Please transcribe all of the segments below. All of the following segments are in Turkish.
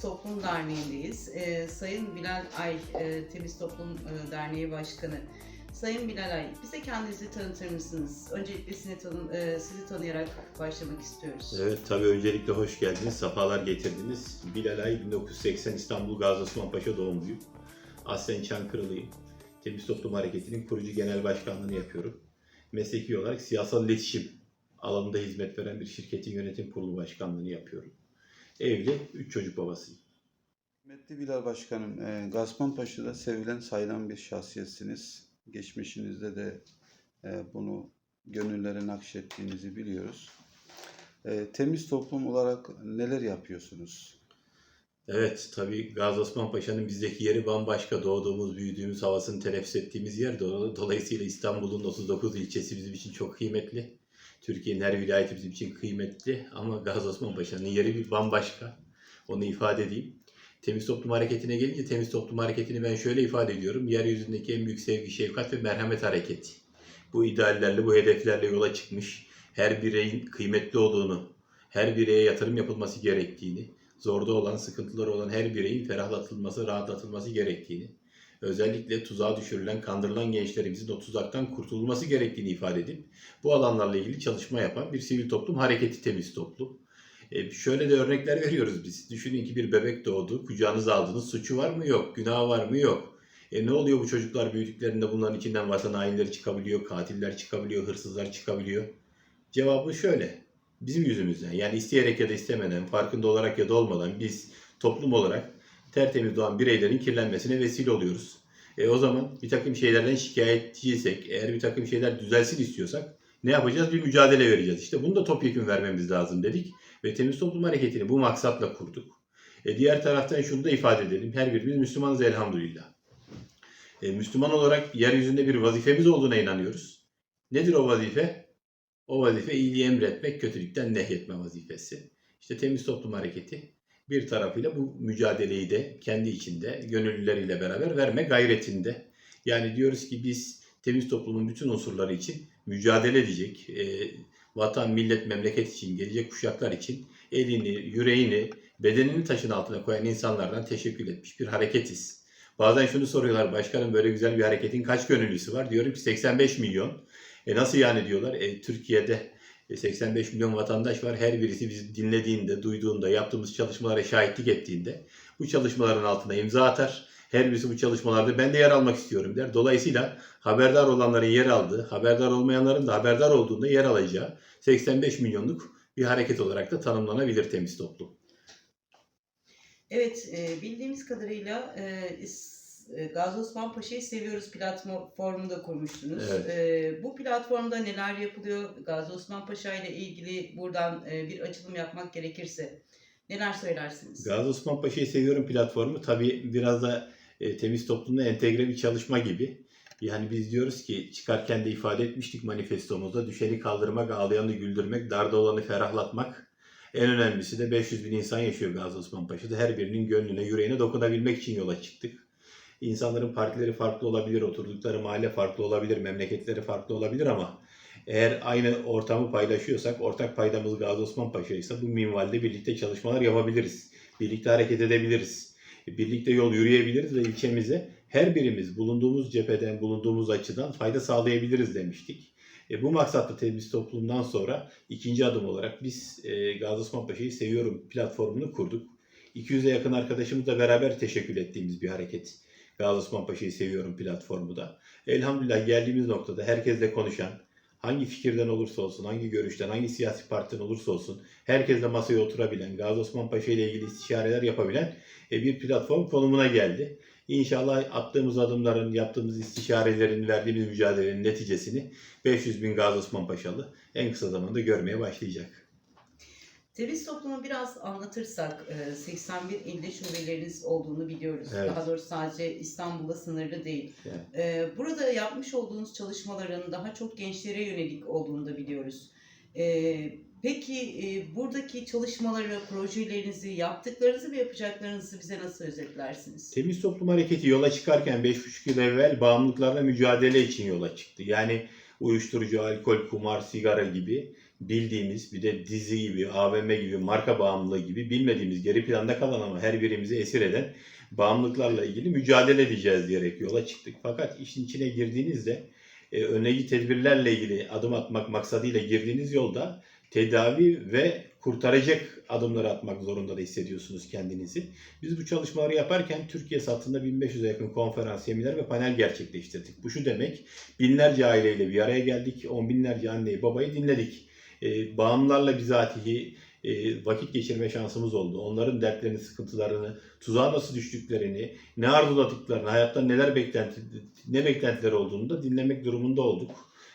Toplum Derneği'ndeyiz. E, Sayın Bilal Ay, e, Temiz Toplum e, Derneği Başkanı. Sayın Bilal Ay, bize kendinizi tanıtır mısınız? Öncelikle sizi, tanı- e, sizi tanıyarak başlamak istiyoruz. Evet tabii öncelikle hoş geldiniz, sefalar getirdiniz. Bilal Ay 1980 İstanbul Gazi Osman Paşa doğumluyum. Aslen Çankırılıyım. Temiz Toplum Hareketi'nin kurucu genel başkanlığını yapıyorum. Mesleki olarak siyasal iletişim alanında hizmet veren bir şirketin yönetim kurulu başkanlığını yapıyorum. Evli, 3 çocuk babasıyım. Kıymetli Bilal Başkanım, e, Gazipaşa'da sevilen sayılan bir şahsiyetsiniz. Geçmişinizde de e, bunu gönüllere nakşettiğinizi biliyoruz. E, temiz toplum olarak neler yapıyorsunuz? Evet tabii Gazi Osman Paşa'nın bizdeki yeri bambaşka. Doğduğumuz, büyüdüğümüz, havasını teneffüs ettiğimiz yer. Do- Dolayısıyla İstanbul'un 39 ilçesi bizim için çok kıymetli. Türkiye'nin her vilayeti bizim için kıymetli. Ama Gazi Osman Paşa'nın yeri bir bambaşka. Onu ifade edeyim. Temiz Toplum Hareketi'ne gelince Temiz Toplum Hareketi'ni ben şöyle ifade ediyorum. Yeryüzündeki en büyük sevgi, şefkat ve merhamet hareketi. Bu ideallerle, bu hedeflerle yola çıkmış. Her bireyin kıymetli olduğunu, her bireye yatırım yapılması gerektiğini, zorda olan, sıkıntıları olan her bireyin ferahlatılması, rahatlatılması gerektiğini, özellikle tuzağa düşürülen, kandırılan gençlerimizin o tuzaktan kurtulması gerektiğini ifade edip bu alanlarla ilgili çalışma yapan bir sivil toplum hareketi temiz toplum. E, şöyle de örnekler veriyoruz biz. Düşünün ki bir bebek doğdu, kucağınıza aldınız, suçu var mı? Yok. Günahı var mı? Yok. E ne oluyor bu çocuklar büyüdüklerinde bunların içinden vatan hainleri çıkabiliyor, katiller çıkabiliyor, hırsızlar çıkabiliyor. Cevabı şöyle bizim yüzümüzden yani isteyerek ya da istemeden, farkında olarak ya da olmadan biz toplum olarak tertemiz doğan bireylerin kirlenmesine vesile oluyoruz. E o zaman bir takım şeylerden şikayetçiysek, eğer bir takım şeyler düzelsin istiyorsak ne yapacağız? Bir mücadele vereceğiz. İşte bunu da topyekun vermemiz lazım dedik ve Temiz Toplum Hareketi'ni bu maksatla kurduk. E diğer taraftan şunu da ifade edelim. Her birimiz Müslümanız elhamdülillah. E, Müslüman olarak yeryüzünde bir vazifemiz olduğuna inanıyoruz. Nedir o vazife? O vazife iyiliği emretmek, kötülükten nehyetme vazifesi. İşte Temiz Toplum Hareketi bir tarafıyla bu mücadeleyi de kendi içinde gönüllüleriyle beraber verme gayretinde. Yani diyoruz ki biz temiz toplumun bütün unsurları için mücadele edecek, e, vatan, millet, memleket için, gelecek kuşaklar için elini, yüreğini, bedenini taşın altına koyan insanlardan teşekkür etmiş bir hareketiz. Bazen şunu soruyorlar, başkanım böyle güzel bir hareketin kaç gönüllüsü var? Diyorum ki 85 milyon. E nasıl yani diyorlar? E, Türkiye'de 85 milyon vatandaş var. Her birisi bizi dinlediğinde, duyduğunda, yaptığımız çalışmalara şahitlik ettiğinde bu çalışmaların altına imza atar. Her birisi bu çalışmalarda ben de yer almak istiyorum der. Dolayısıyla haberdar olanların yer aldığı, haberdar olmayanların da haberdar olduğunda yer alacağı 85 milyonluk bir hareket olarak da tanımlanabilir temiz toplum. Evet, e, bildiğimiz kadarıyla e, e, Gazi Osman Paşa'yı seviyoruz platformu da kurmuştunuz. Evet. E, bu platformda neler yapılıyor? Gazi Osman Paşa ile ilgili buradan e, bir açılım yapmak gerekirse neler söylersiniz? Gazi Osman Paşa'yı seviyorum platformu. Tabii biraz da e, temiz toplumda entegre bir çalışma gibi. Yani biz diyoruz ki çıkarken de ifade etmiştik manifestomuzda düşeni kaldırmak, ağlayanı güldürmek, darda olanı ferahlatmak. En önemlisi de 500 bin insan yaşıyor Gazi Osman Paşa'da. Her birinin gönlüne, yüreğine dokunabilmek için yola çıktık. İnsanların partileri farklı olabilir, oturdukları mahalle farklı olabilir, memleketleri farklı olabilir ama eğer aynı ortamı paylaşıyorsak, ortak paydamız Gazi Osman Paşa ise bu minvalde birlikte çalışmalar yapabiliriz. Birlikte hareket edebiliriz. Birlikte yol yürüyebiliriz ve ilçemize her birimiz bulunduğumuz cepheden, bulunduğumuz açıdan fayda sağlayabiliriz demiştik. E, bu maksatla temiz toplumdan sonra ikinci adım olarak biz e, Gazi Osman Paşa'yı seviyorum platformunu kurduk. 200'e yakın arkadaşımızla beraber teşekkür ettiğimiz bir hareket. Gazi Osman Paşa'yı seviyorum platformu da. Elhamdülillah geldiğimiz noktada herkesle konuşan, hangi fikirden olursa olsun, hangi görüşten, hangi siyasi partiden olursa olsun herkesle masaya oturabilen, Gazi Osman Paşa ile ilgili istişareler yapabilen e, bir platform konumuna geldi. İnşallah attığımız adımların, yaptığımız istişarelerin, verdiğimiz mücadelenin neticesini 500 bin Gazi Osman Paşalı en kısa zamanda görmeye başlayacak. Temiz toplumu biraz anlatırsak e, 81 ilde şubeleriniz olduğunu biliyoruz. Evet. Daha doğrusu sadece İstanbul'da sınırlı değil. Evet. E, Burada yapmış olduğunuz çalışmaların daha çok gençlere yönelik olduğunu da biliyoruz. E, Peki e, buradaki çalışmaları, projelerinizi, yaptıklarınızı ve yapacaklarınızı bize nasıl özetlersiniz? Temiz Toplum Hareketi yola çıkarken 5,5 yıl evvel bağımlılıklarla mücadele için yola çıktı. Yani uyuşturucu, alkol, kumar, sigara gibi bildiğimiz bir de dizi gibi, AVM gibi, marka bağımlılığı gibi bilmediğimiz geri planda kalan ama her birimizi esir eden bağımlılıklarla ilgili mücadele edeceğiz diyerek yola çıktık. Fakat işin içine girdiğinizde e, önleyici tedbirlerle ilgili adım atmak maksadıyla girdiğiniz yolda tedavi ve kurtaracak adımları atmak zorunda da hissediyorsunuz kendinizi. Biz bu çalışmaları yaparken Türkiye satında 1500'e yakın konferans, seminer ve panel gerçekleştirdik. Bu şu demek, binlerce aileyle bir araya geldik, on binlerce anneyi babayı dinledik. E, bağımlarla bizatihi e, vakit geçirme şansımız oldu. Onların dertlerini, sıkıntılarını, tuzağa nasıl düştüklerini, ne arzuladıklarını, hayatta neler beklenti, ne beklentileri olduğunu da dinlemek durumunda olduk.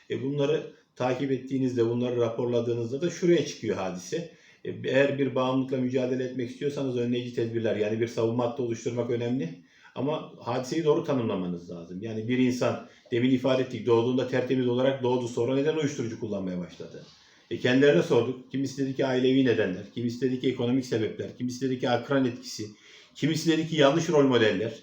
E, bunları takip ettiğinizde, bunları raporladığınızda da şuraya çıkıyor hadise. E, Eğer bir bağımlılıkla mücadele etmek istiyorsanız önleyici tedbirler, yani bir savunma hattı oluşturmak önemli. Ama hadiseyi doğru tanımlamanız lazım. Yani bir insan, demin ifade ettik, doğduğunda tertemiz olarak doğdu, sonra neden uyuşturucu kullanmaya başladı? E kendilerine sorduk. Kimisi dedi ki ailevi nedenler, kimisi dedi ki ekonomik sebepler, kimisi dedi ki akran etkisi, kimisi dedi ki yanlış rol modeller.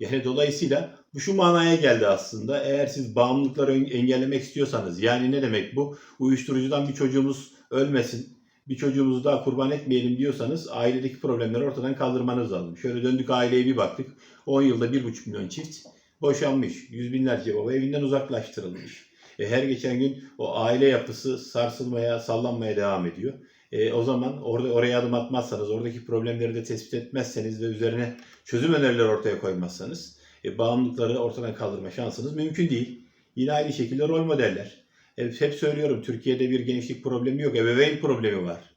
Yani dolayısıyla bu şu manaya geldi aslında. Eğer siz bağımlılıkları engellemek istiyorsanız, yani ne demek bu? Uyuşturucudan bir çocuğumuz ölmesin, bir çocuğumuzu daha kurban etmeyelim diyorsanız ailedeki problemleri ortadan kaldırmanız lazım. Şöyle döndük aileye bir baktık. 10 yılda 1,5 milyon çift boşanmış. Yüz binlerce baba evinden uzaklaştırılmış. E, her geçen gün o aile yapısı sarsılmaya, sallanmaya devam ediyor. E, o zaman orada oraya adım atmazsanız, oradaki problemleri de tespit etmezseniz ve üzerine çözüm önerileri ortaya koymazsanız e, bağımlılıkları ortadan kaldırma şansınız mümkün değil. Yine aynı şekilde rol modeller. E, hep söylüyorum Türkiye'de bir gençlik problemi yok, ebeveyn problemi var.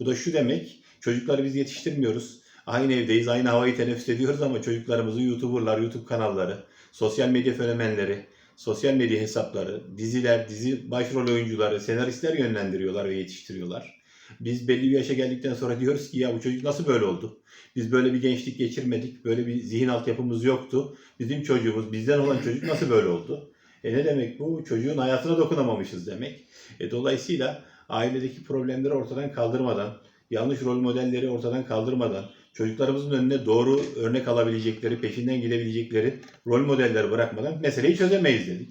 Bu da şu demek, çocukları biz yetiştirmiyoruz. Aynı evdeyiz, aynı havayı teneffüs ediyoruz ama çocuklarımızı YouTuber'lar, YouTube kanalları, sosyal medya fenomenleri, sosyal medya hesapları, diziler, dizi başrol oyuncuları, senaristler yönlendiriyorlar ve yetiştiriyorlar. Biz belli bir yaşa geldikten sonra diyoruz ki ya bu çocuk nasıl böyle oldu? Biz böyle bir gençlik geçirmedik, böyle bir zihin altyapımız yoktu. Bizim çocuğumuz, bizden olan çocuk nasıl böyle oldu? E ne demek bu? Çocuğun hayatına dokunamamışız demek. E dolayısıyla ailedeki problemleri ortadan kaldırmadan, yanlış rol modelleri ortadan kaldırmadan, çocuklarımızın önüne doğru örnek alabilecekleri, peşinden gidebilecekleri rol modeller bırakmadan meseleyi çözemeyiz dedik.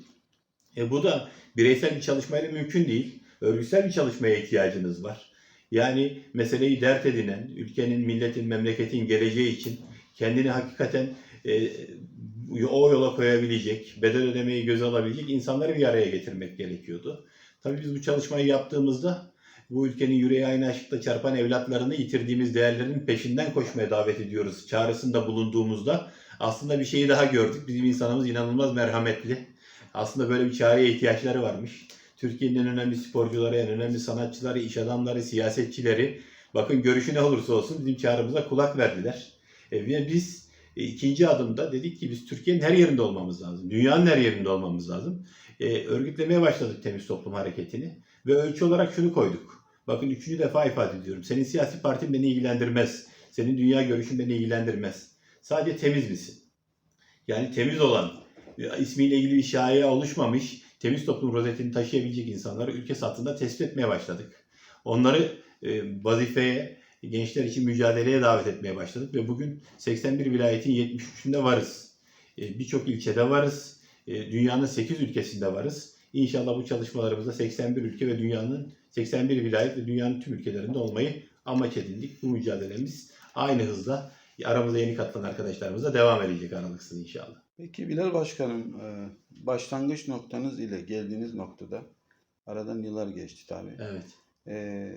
E bu da bireysel bir çalışmayla mümkün değil. Örgütsel bir çalışmaya ihtiyacınız var. Yani meseleyi dert edinen, ülkenin, milletin, memleketin geleceği için kendini hakikaten e, o yola koyabilecek, bedel ödemeyi göze alabilecek insanları bir araya getirmek gerekiyordu. Tabii biz bu çalışmayı yaptığımızda bu ülkenin yüreği aynı aşkla çarpan evlatlarını yitirdiğimiz değerlerin peşinden koşmaya davet ediyoruz. Çağrısında bulunduğumuzda aslında bir şeyi daha gördük. Bizim insanımız inanılmaz merhametli. Aslında böyle bir çağrıya ihtiyaçları varmış. Türkiye'nin en önemli sporcuları, en önemli sanatçıları, iş adamları, siyasetçileri bakın görüşü ne olursa olsun bizim çağrımıza kulak verdiler. E, biz e, ikinci adımda dedik ki biz Türkiye'nin her yerinde olmamız lazım. Dünyanın her yerinde olmamız lazım. E, örgütlemeye başladık Temiz Toplum Hareketi'ni ve ölçü olarak şunu koyduk. Bakın üçüncü defa ifade ediyorum. Senin siyasi partin beni ilgilendirmez. Senin dünya görüşün beni ilgilendirmez. Sadece temiz misin? Yani temiz olan, ismiyle ilgili bir şahiye oluşmamış, temiz toplum rozetini taşıyabilecek insanları ülke satında tespit etmeye başladık. Onları e, vazifeye, gençler için mücadeleye davet etmeye başladık ve bugün 81 vilayetin 73'ünde varız. E, Birçok ilçede varız. E, Dünyanın 8 ülkesinde varız. İnşallah bu çalışmalarımızda 81 ülke ve dünyanın 81 vilayet ve dünyanın tüm ülkelerinde olmayı amaç edindik. Bu mücadelemiz aynı hızla aramıza yeni katılan arkadaşlarımızla devam edecek aralıksız inşallah. Peki Bilal Başkanım, e, başlangıç noktanız ile geldiğiniz noktada aradan yıllar geçti tabii. Evet. E,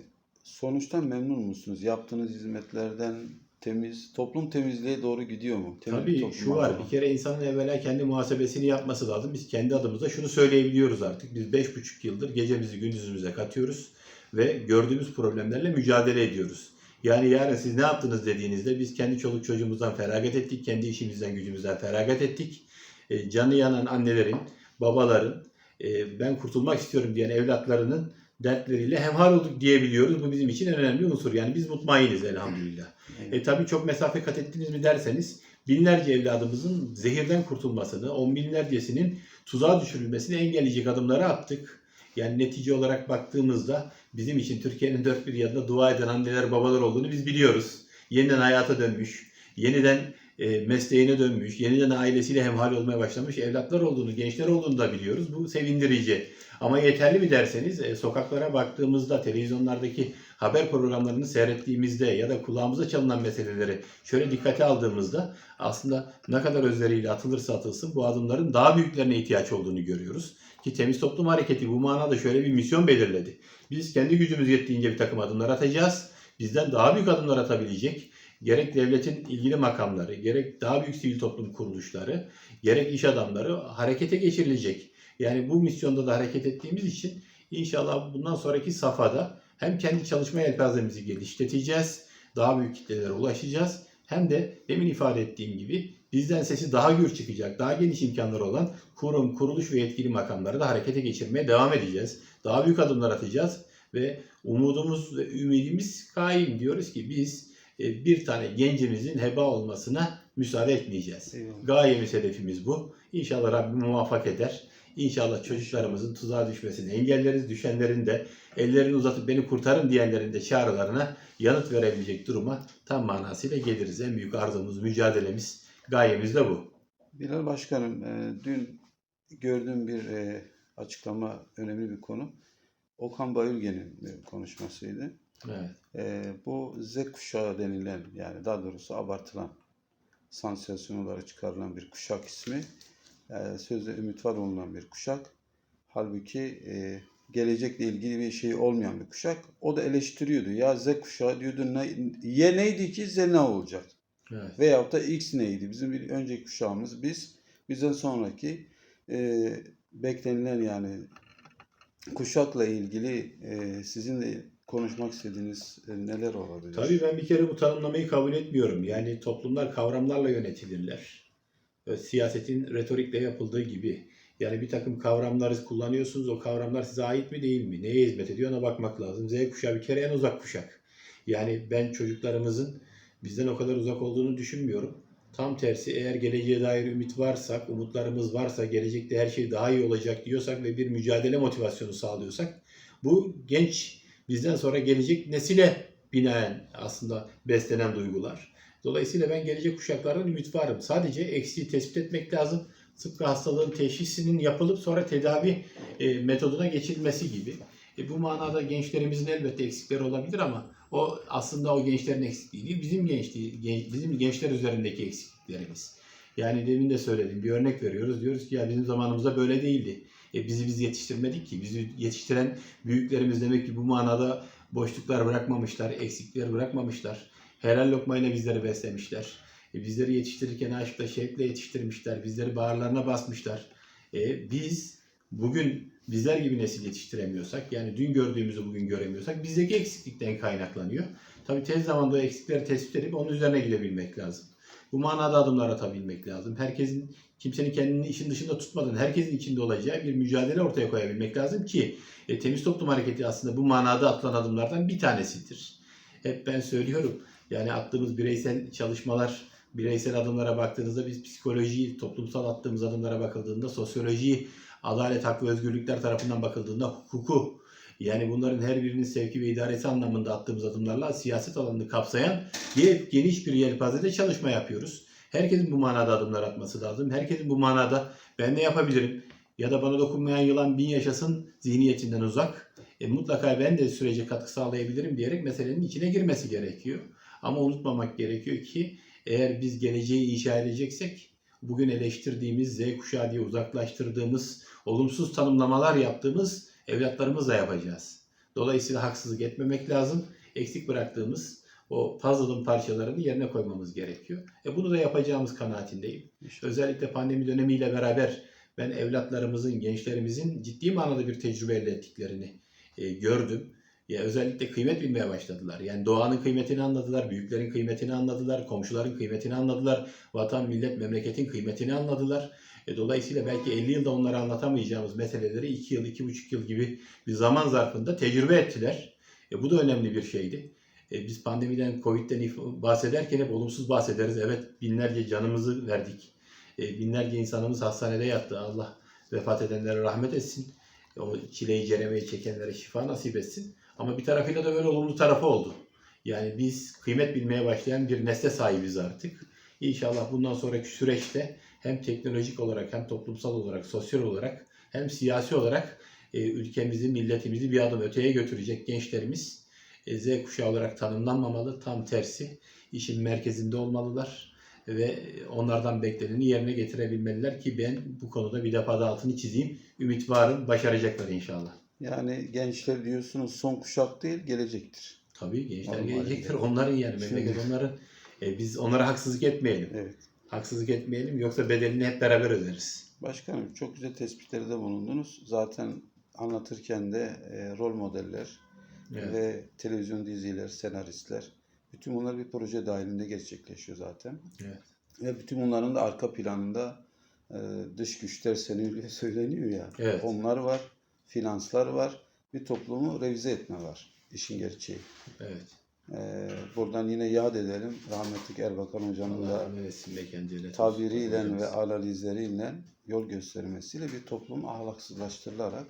sonuçtan memnun musunuz? Yaptığınız hizmetlerden temiz, toplum temizliğe doğru gidiyor mu? Temiz Tabii şu var. acaba? Bir kere insanın evvela kendi muhasebesini yapması lazım. Biz kendi adımıza şunu söyleyebiliyoruz artık. Biz beş buçuk yıldır gecemizi gündüzümüze katıyoruz ve gördüğümüz problemlerle mücadele ediyoruz. Yani yarın siz ne yaptınız dediğinizde biz kendi çoluk çocuğumuzdan feragat ettik, kendi işimizden gücümüzden feragat ettik. E, canı yanan annelerin, babaların, e, ben kurtulmak istiyorum diyen evlatlarının dertleriyle hemhal olduk diyebiliyoruz. Bu bizim için en önemli unsur. Yani biz mutmainiz elhamdülillah. E tabii çok mesafe kat ettiniz mi derseniz binlerce evladımızın zehirden kurtulmasını, on binlercesinin tuzağa düşürülmesini engelleyecek adımları attık. Yani netice olarak baktığımızda bizim için Türkiye'nin dört bir yanında dua eden anneler babalar olduğunu biz biliyoruz. Yeniden hayata dönmüş, yeniden e, mesleğine dönmüş, yeniden ailesiyle hemhal olmaya başlamış evlatlar olduğunu, gençler olduğunu da biliyoruz. Bu sevindirici. Ama yeterli mi derseniz e, sokaklara baktığımızda, televizyonlardaki haber programlarını seyrettiğimizde ya da kulağımıza çalınan meseleleri şöyle dikkate aldığımızda aslında ne kadar özleriyle atılırsa atılsın bu adımların daha büyüklerine ihtiyaç olduğunu görüyoruz. Ki Temiz Toplum Hareketi bu manada şöyle bir misyon belirledi. Biz kendi gücümüz yettiğince bir takım adımlar atacağız. Bizden daha büyük adımlar atabilecek gerek devletin ilgili makamları, gerek daha büyük sivil toplum kuruluşları, gerek iş adamları harekete geçirilecek. Yani bu misyonda da hareket ettiğimiz için inşallah bundan sonraki safhada hem kendi çalışma yelpazemizi geliştireceğiz, daha büyük kitlelere ulaşacağız. Hem de demin ifade ettiğim gibi bizden sesi daha gür çıkacak, daha geniş imkanları olan kurum, kuruluş ve yetkili makamları da harekete geçirmeye devam edeceğiz. Daha büyük adımlar atacağız ve umudumuz ve ümidimiz kaim diyoruz ki biz bir tane gencimizin heba olmasına müsaade etmeyeceğiz. Eyvallah. Gayemiz, hedefimiz bu. İnşallah Rabbim muvaffak eder. İnşallah çocuklarımızın tuzağa düşmesini engelleriz. Düşenlerin de ellerini uzatıp beni kurtarın diyenlerin de çağrılarına yanıt verebilecek duruma tam manasıyla geliriz. En büyük arzumuz, mücadelemiz, gayemiz de bu. Bilal Başkanım, e, dün gördüğüm bir e, açıklama önemli bir konu. Okan Bayülgen'in konuşmasıydı. Evet. E, bu Z kuşağı denilen yani daha doğrusu abartılan sansasyon olarak çıkarılan bir kuşak ismi. E, sözde ümit var olunan bir kuşak. Halbuki e, gelecekle ilgili bir şey olmayan bir kuşak. O da eleştiriyordu. Ya Z kuşağı diyordu ne, Y neydi ki Z ne olacak? Evet. Veyahut da X neydi? Bizim bir önceki kuşağımız biz. Bizden sonraki e, beklenilen yani kuşakla ilgili e, sizinle konuşmak istediğiniz e, neler olabilir? Tabii ben bir kere bu tanımlamayı kabul etmiyorum. Yani toplumlar kavramlarla yönetilirler. Siyasetin retorikle yapıldığı gibi. Yani bir takım kavramları kullanıyorsunuz. O kavramlar size ait mi değil mi? Neye hizmet ediyor ona bakmak lazım. Z kuşağı bir kere en uzak kuşak. Yani ben çocuklarımızın bizden o kadar uzak olduğunu düşünmüyorum. Tam tersi eğer geleceğe dair ümit varsak, umutlarımız varsa, gelecekte her şey daha iyi olacak diyorsak ve bir mücadele motivasyonu sağlıyorsak bu genç bizden sonra gelecek nesile binaen aslında beslenen duygular. Dolayısıyla ben gelecek kuşaklardan ümit varım. Sadece eksiği tespit etmek lazım. Tıpkı hastalığın teşhisinin yapılıp sonra tedavi e, metoduna geçilmesi gibi. E, bu manada gençlerimizin elbette eksikleri olabilir ama o aslında o gençlerin eksikliği değil, bizim gençliği, gen- bizim gençler üzerindeki eksikliklerimiz. Yani demin de söyledim, bir örnek veriyoruz. Diyoruz ki ya bizim zamanımızda böyle değildi. E, bizi biz yetiştirmedik ki. Bizi yetiştiren büyüklerimiz demek ki bu manada boşluklar bırakmamışlar, eksikler bırakmamışlar. Helal lokmayla bizleri beslemişler. E, bizleri yetiştirirken aşkla, şevkle yetiştirmişler. Bizleri bağırlarına basmışlar. E, biz bugün bizler gibi nesil yetiştiremiyorsak, yani dün gördüğümüzü bugün göremiyorsak bizdeki eksiklikten kaynaklanıyor. Tabii tez zamanda o eksikleri tespit edip onun üzerine gidebilmek lazım. Bu manada adımlar atabilmek lazım. Herkesin, kimsenin kendini işin dışında tutmadan herkesin içinde olacağı bir mücadele ortaya koyabilmek lazım ki e, Temiz Toplum Hareketi aslında bu manada atılan adımlardan bir tanesidir. Hep ben söylüyorum. Yani attığımız bireysel çalışmalar, bireysel adımlara baktığınızda biz psikolojiyi, toplumsal attığımız adımlara bakıldığında sosyolojiyi, adalet, hak ve özgürlükler tarafından bakıldığında hukuku, yani bunların her birinin sevki ve idaresi anlamında attığımız adımlarla siyaset alanını kapsayan ge- geniş bir yelpazede çalışma yapıyoruz. Herkesin bu manada adımlar atması lazım. Herkesin bu manada ben ne yapabilirim ya da bana dokunmayan yılan bin yaşasın zihniyetinden uzak. E, mutlaka ben de sürece katkı sağlayabilirim diyerek meselenin içine girmesi gerekiyor. Ama unutmamak gerekiyor ki eğer biz geleceği inşa edeceksek bugün eleştirdiğimiz Z kuşağı diye uzaklaştırdığımız olumsuz tanımlamalar yaptığımız evlatlarımızla yapacağız. Dolayısıyla haksızlık etmemek lazım. Eksik bıraktığımız o puzzle'ın parçalarını yerine koymamız gerekiyor. E bunu da yapacağımız kanaatindeyim. Özellikle pandemi dönemiyle beraber ben evlatlarımızın, gençlerimizin ciddi manada bir tecrübe elde ettiklerini e, gördüm. Ya özellikle kıymet bilmeye başladılar. Yani doğanın kıymetini anladılar, büyüklerin kıymetini anladılar, komşuların kıymetini anladılar, vatan, millet, memleketin kıymetini anladılar. E, dolayısıyla belki 50 yılda onlara anlatamayacağımız meseleleri 2 yıl, 2,5 yıl gibi bir zaman zarfında tecrübe ettiler. E, bu da önemli bir şeydi. E, biz pandemiden, Covid'den bahsederken hep olumsuz bahsederiz. Evet binlerce canımızı verdik. E, binlerce insanımız hastanede yattı. Allah vefat edenlere rahmet etsin. O çileyi, ceremeyi çekenlere şifa nasip etsin. Ama bir tarafıyla da böyle olumlu tarafı oldu. Yani biz kıymet bilmeye başlayan bir nesle sahibiz artık. İnşallah bundan sonraki süreçte hem teknolojik olarak hem toplumsal olarak, sosyal olarak hem siyasi olarak e, ülkemizi, milletimizi bir adım öteye götürecek gençlerimiz Z kuşağı olarak tanımlanmamalı. Tam tersi işin merkezinde olmalılar ve onlardan bekleneni yerine getirebilmeliler ki ben bu konuda bir defa da altını çizeyim. Ümit varım başaracaklar inşallah. Yani gençler diyorsunuz son kuşak değil gelecektir. Tabii gençler Normal gelecektir. yani. Onların yani memleket onların. E, biz onlara haksızlık etmeyelim. Evet. Haksızlık etmeyelim yoksa bedelini hep beraber öderiz. Başkanım çok güzel tespitlerde bulundunuz. Zaten anlatırken de e, rol modeller Evet. ve televizyon diziler, senaristler bütün bunlar bir proje dahilinde gerçekleşiyor zaten. Evet. Ve bütün bunların da arka planında e, dış güçler seniliyor söyleniyor ya. Evet. Onlar var, finanslar var, bir toplumu revize etme var. işin gerçeği. Evet. E, buradan yine yad edelim rahmetli Erbakan Hoca'nın Allah da tabiriyle ve analizleriyle yol göstermesiyle bir toplum ahlaksızlaştırılarak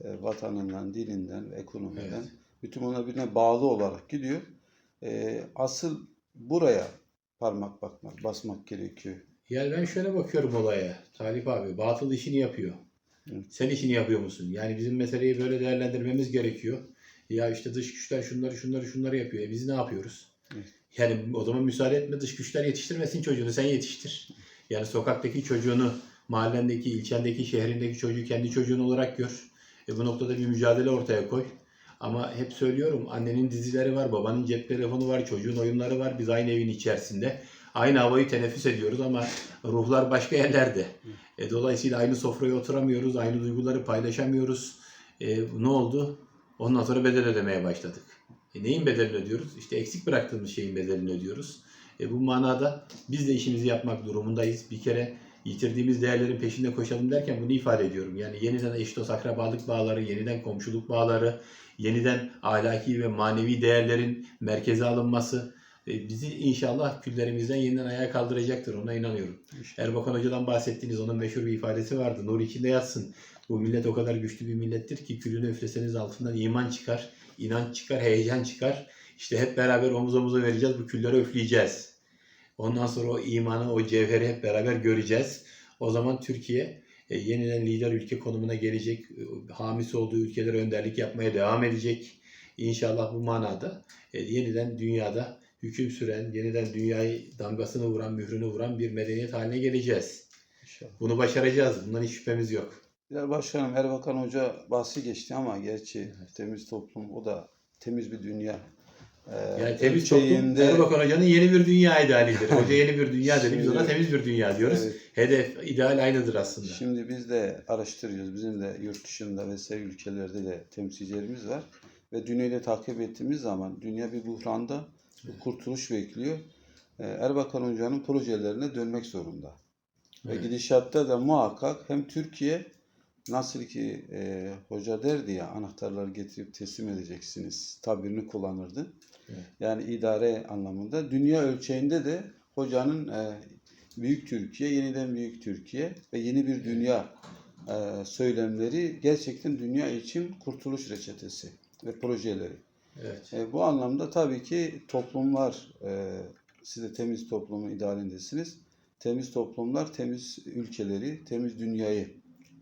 e, vatanından, dilinden, ve ekonomiden Evet. Bütün bunlar birbirine bağlı olarak gidiyor. E, asıl buraya parmak bakmak, basmak gerekiyor. Yani ben şöyle bakıyorum olaya. Talip abi batıl işini yapıyor. Sen işini yapıyor musun? Yani bizim meseleyi böyle değerlendirmemiz gerekiyor. Ya işte dış güçler şunları şunları şunları yapıyor. E biz ne yapıyoruz? Yani o zaman müsaade etme dış güçler yetiştirmesin çocuğunu. Sen yetiştir. Yani sokaktaki çocuğunu mahallendeki, ilçendeki, şehrindeki çocuğu kendi çocuğun olarak gör. E bu noktada bir mücadele ortaya koy. Ama hep söylüyorum annenin dizileri var, babanın cep telefonu var, çocuğun oyunları var. Biz aynı evin içerisinde. Aynı havayı teneffüs ediyoruz ama ruhlar başka yerlerde. E, dolayısıyla aynı sofraya oturamıyoruz, aynı duyguları paylaşamıyoruz. E, ne oldu? Ondan sonra bedel ödemeye başladık. E, neyin bedelini ödüyoruz? İşte eksik bıraktığımız şeyin bedelini ödüyoruz. E, bu manada biz de işimizi yapmak durumundayız. Bir kere yitirdiğimiz değerlerin peşinde koşalım derken bunu ifade ediyorum. Yani yeniden eş dost akrabalık bağları, yeniden komşuluk bağları, yeniden ahlaki ve manevi değerlerin merkeze alınması e, bizi inşallah küllerimizden yeniden ayağa kaldıracaktır. Ona inanıyorum. Erbakan Hoca'dan bahsettiğiniz onun meşhur bir ifadesi vardı. Nur içinde yatsın. Bu millet o kadar güçlü bir millettir ki külünü üfleseniz altından iman çıkar, inanç çıkar, heyecan çıkar. İşte hep beraber omuz omuza vereceğiz, bu külleri üfleyeceğiz. Ondan sonra o imanı, o cevheri hep beraber göreceğiz. O zaman Türkiye e, yeniden lider ülke konumuna gelecek. E, Hamisi olduğu ülkelere önderlik yapmaya devam edecek. İnşallah bu manada e, yeniden dünyada hüküm süren, yeniden dünyayı damgasını vuran, mührünü vuran bir medeniyet haline geleceğiz. İnşallah. Bunu başaracağız. Bundan hiç şüphemiz yok. Ya başkanım Erbakan Hoca bahsi geçti ama gerçi temiz toplum o da temiz bir dünya. Ee, Yani temiz toplum ölçeğinde- Erbakan Hoca'nın yeni bir dünya idealidir. Hoca yeni bir dünya dedi. Biz ona temiz bir dünya diyoruz. Evet. Hedef, ideal aynıdır aslında. Şimdi biz de araştırıyoruz. Bizim de yurt dışında vesaire ülkelerde de temsilcilerimiz var. Ve dünyayı takip ettiğimiz zaman dünya bir buhranda bir kurtuluş bekliyor. Ee, Erbakan Hoca'nın projelerine dönmek zorunda. Ve Evet. gidişatta da muhakkak hem Türkiye nasıl ki e, hoca derdi ya anahtarları getirip teslim edeceksiniz tabirini kullanırdı. Evet. Yani idare anlamında. Dünya ölçeğinde de hocanın e, Büyük Türkiye, yeniden Büyük Türkiye ve yeni bir dünya e, söylemleri gerçekten dünya için kurtuluş reçetesi ve projeleri. Evet. E, bu anlamda tabii ki toplumlar, e, siz de temiz toplumun idealindesiniz. Temiz toplumlar temiz ülkeleri, temiz dünyayı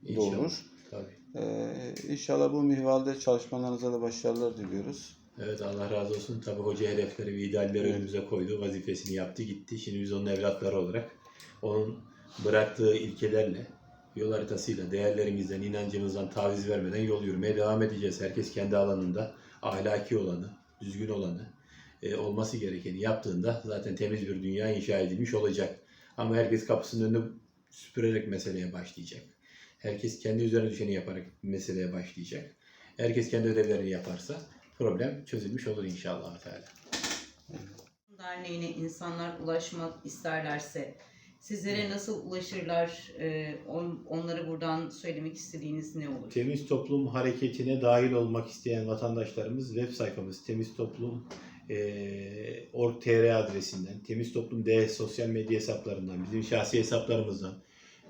İnşallah. doğurur. Tabii. E, inşallah bu mihvalde çalışmalarınıza da başarılar diliyoruz. Evet Allah razı olsun. Tabii hoca hedefleri ve idealleri önümüze koydu. Vazifesini yaptı gitti. Şimdi biz onun evlatları olarak onun bıraktığı ilkelerle, yol haritasıyla, değerlerimizden, inancımızdan taviz vermeden yol yürümeye devam edeceğiz. Herkes kendi alanında ahlaki olanı, düzgün olanı, e, olması gerekeni yaptığında zaten temiz bir dünya inşa edilmiş olacak. Ama herkes kapısının önünü süpürerek meseleye başlayacak. Herkes kendi üzerine düşeni yaparak meseleye başlayacak. Herkes kendi ödevlerini yaparsa problem çözülmüş olur inşallah Teala. Derneğine insanlar ulaşmak isterlerse sizlere nasıl ulaşırlar? Ee, on- onlara buradan söylemek istediğiniz ne olur? Temiz Toplum Hareketi'ne dahil olmak isteyen vatandaşlarımız web sayfamız Temiz Toplum eee org.tr adresinden, Temiz Toplum D sosyal medya hesaplarından, bizim şahsi hesaplarımızdan,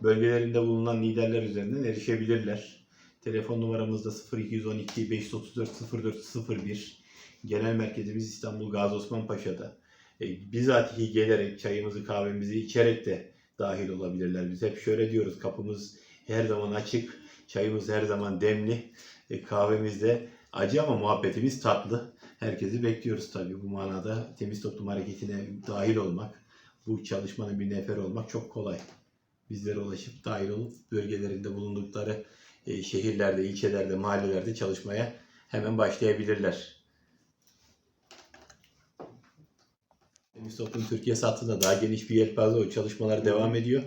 bölgelerinde bulunan liderler üzerinden erişebilirler. Telefon numaramız da 0212 534 0401. Genel merkezimiz İstanbul Gazi Osman Paşa'da. e, bizatihi gelerek çayımızı kahvemizi içerek de dahil olabilirler. Biz hep şöyle diyoruz kapımız her zaman açık, çayımız her zaman demli, e, kahvemiz de acı ama muhabbetimiz tatlı. Herkesi bekliyoruz tabii bu manada temiz toplum hareketine dahil olmak, bu çalışmanın bir neferi olmak çok kolay. Bizlere ulaşıp dahil olup bölgelerinde bulundukları şehirlerde, ilçelerde, mahallelerde çalışmaya hemen başlayabilirler. Temiz Toplum Türkiye satında daha geniş bir yelpaze o çalışmalar devam ediyor.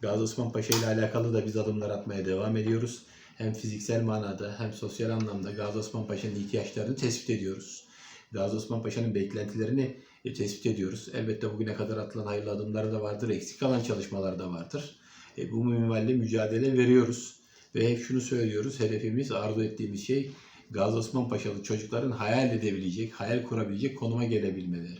Gazi Osman Paşa ile alakalı da biz adımlar atmaya devam ediyoruz. Hem fiziksel manada hem sosyal anlamda Gazi Osman Paşa'nın ihtiyaçlarını tespit ediyoruz. Gazi Osman Paşa'nın beklentilerini e, tespit ediyoruz. Elbette bugüne kadar atılan hayırlı adımlar da vardır, eksik kalan çalışmalar da vardır. E, bu minvalle mücadele veriyoruz. Ve hep şunu söylüyoruz, hedefimiz, arzu ettiğimiz şey Gazi Osman Paşalı çocukların hayal edebilecek, hayal kurabilecek konuma gelebilmeleri.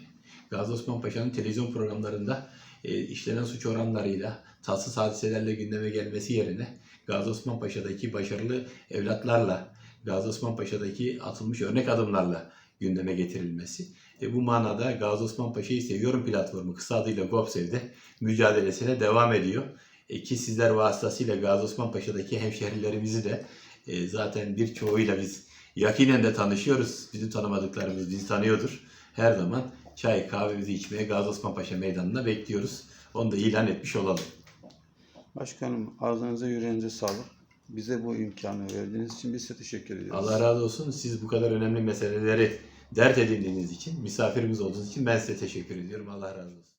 Gazi Osman Paşa'nın televizyon programlarında e, işlenen suç oranlarıyla, tatsız hadiselerle gündeme gelmesi yerine Gazi Osman Paşa'daki başarılı evlatlarla, Gazi Osman Paşa'daki atılmış örnek adımlarla gündeme getirilmesi. E, bu manada Gazi Osman Paşa'yı seviyorum platformu kısa adıyla GOPSEV'de mücadelesine devam ediyor. E, ki sizler vasıtasıyla Gazi Osman Paşa'daki hemşehrilerimizi de e, zaten birçoğuyla biz yakinen de tanışıyoruz. Bizi tanımadıklarımız bizi tanıyordur. Her zaman çay kahvemizi içmeye Gazi Osman Paşa meydanına bekliyoruz. Onu da ilan etmiş olalım. Başkanım ağzınıza yüreğinize sağlık. Bize bu imkanı verdiğiniz için biz size teşekkür ediyoruz. Allah razı olsun. Siz bu kadar önemli meseleleri dert edindiğiniz için, misafirimiz olduğunuz için ben size teşekkür ediyorum. Allah razı olsun.